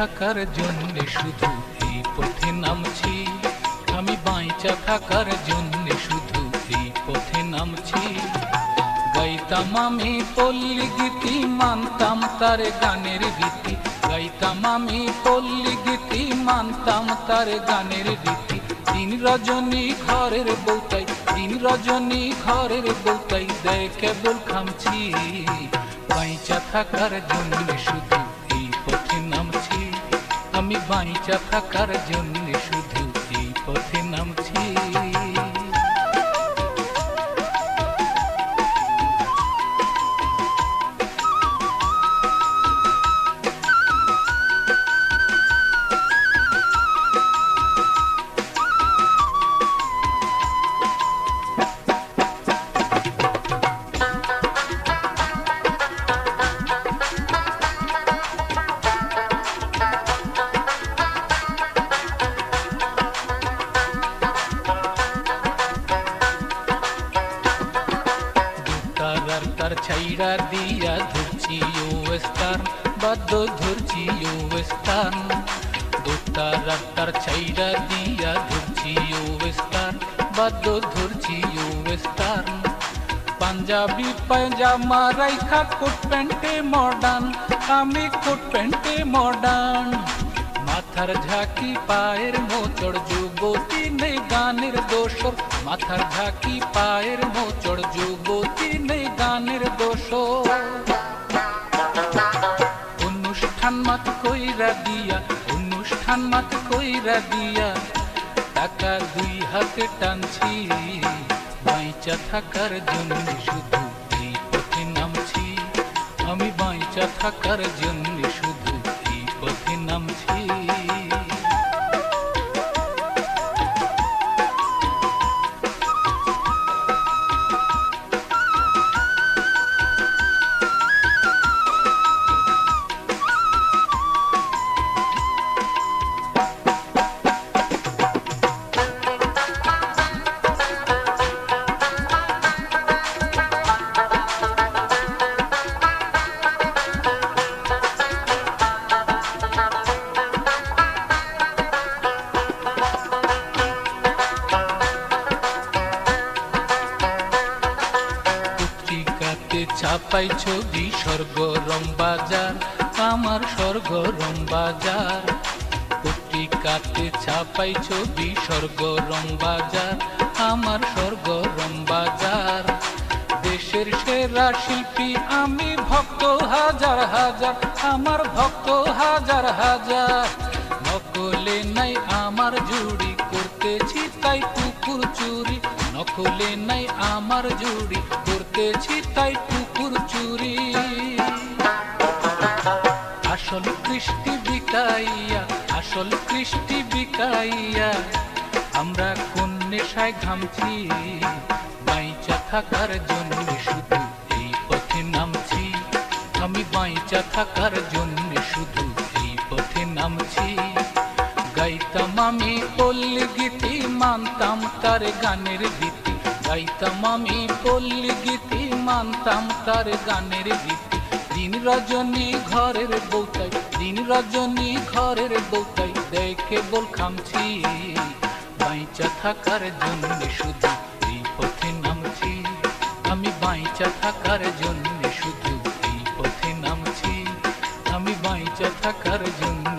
থাকার জন্য শুধু এই পথে নামছি। আমি বাইচা থাকার জন্য শুধু এই পথে নামছি। গাইতাম আমি পল্লী গীতি মানতাম তার গানের রীতি। গাইতাম আমি পল্লী গীতি মানতাম তার গানের রীতি। দিন রজনী ঘরের বউতাই দিন রজনী ঘরের বউতাই, দেয় কেবল খামছি বাইচা থাকার জন্য শুধু আমি বাইচা থাকার জন্য শুধু এই পথে নামছি। ছাইরা দিয়া ধরছি ওয়েস্টার্ন বাদ্য ধরছি ওয়েস্টার্ন দোতার আর তার ছাইরা দিয়া ধরছি ওয়েস্টার্ন বাদ্য ধরছি ওয়েস্টার্ন পাঞ্জাবি পায়জামা রাইখা কোট প্যান্টে মডার্ন, আমি কোট প্যান্টে মডার্ন। মাথার ঝাঁকি পায়ের মোচড়, যুবতী নেই গানের দোষর মাথার ঝাঁকি পায়ের মোচড়, যুবতী নেই গানের অনুষ্ঠান মাত কইরা দিয়া, অনুষ্ঠান মাত কইরা দিয়া, টাকা দুই হাতে টানছি। বাইচা থাকার জন্য শুধু এই পথে নামছি। আমি বাইচা থাকার জন্য শুধু এই পথে নামছি। ছাপাই ছবি স্বর্গরম বাজার আমার স্বর্গরম বাজার পত্রিকাতে ছাপাই ছবি স্বর্গরম বাজার আমার স্বর্গরম বাজার দেশের সেরা শিল্পী আমি ভক্ত হাজার হাজার, আমার ভক্ত হাজার হাজার। নকলে নাই আমার জুড়ি, করতেছি তাই কুকুর চুরি। নকলে নাই আমার জুড়ি, করতেছি তাই কুকুর চুরি। আসল কৃষ্টি বিকাইয়া, আসল কৃষ্টি বিকাইয়া আমরা কোন নেশায় ঘামছি? বাইচা থাকার জন্য শুধু এই পথে নামছি। আমি বাইচা থাকার জন্য শুধু এই পথে নামছি। গাইতাম আমি পল্লী গীতি মানতাম তার গানের গীতি। গাইতাম আমি পল্লী গীতি মানতাম তার গানের গীতি। দিন রজনী ঘরের বউতাই, দিন রজনী ঘরের বউতাই, দেখে বল খামছি। বাইচা থাকার জন্য শুধু এই পথে নামছি। আমি বাইচা থাকার জন্য শুধু এই পথে নামছি। আমি বাইচা থাকার জন্য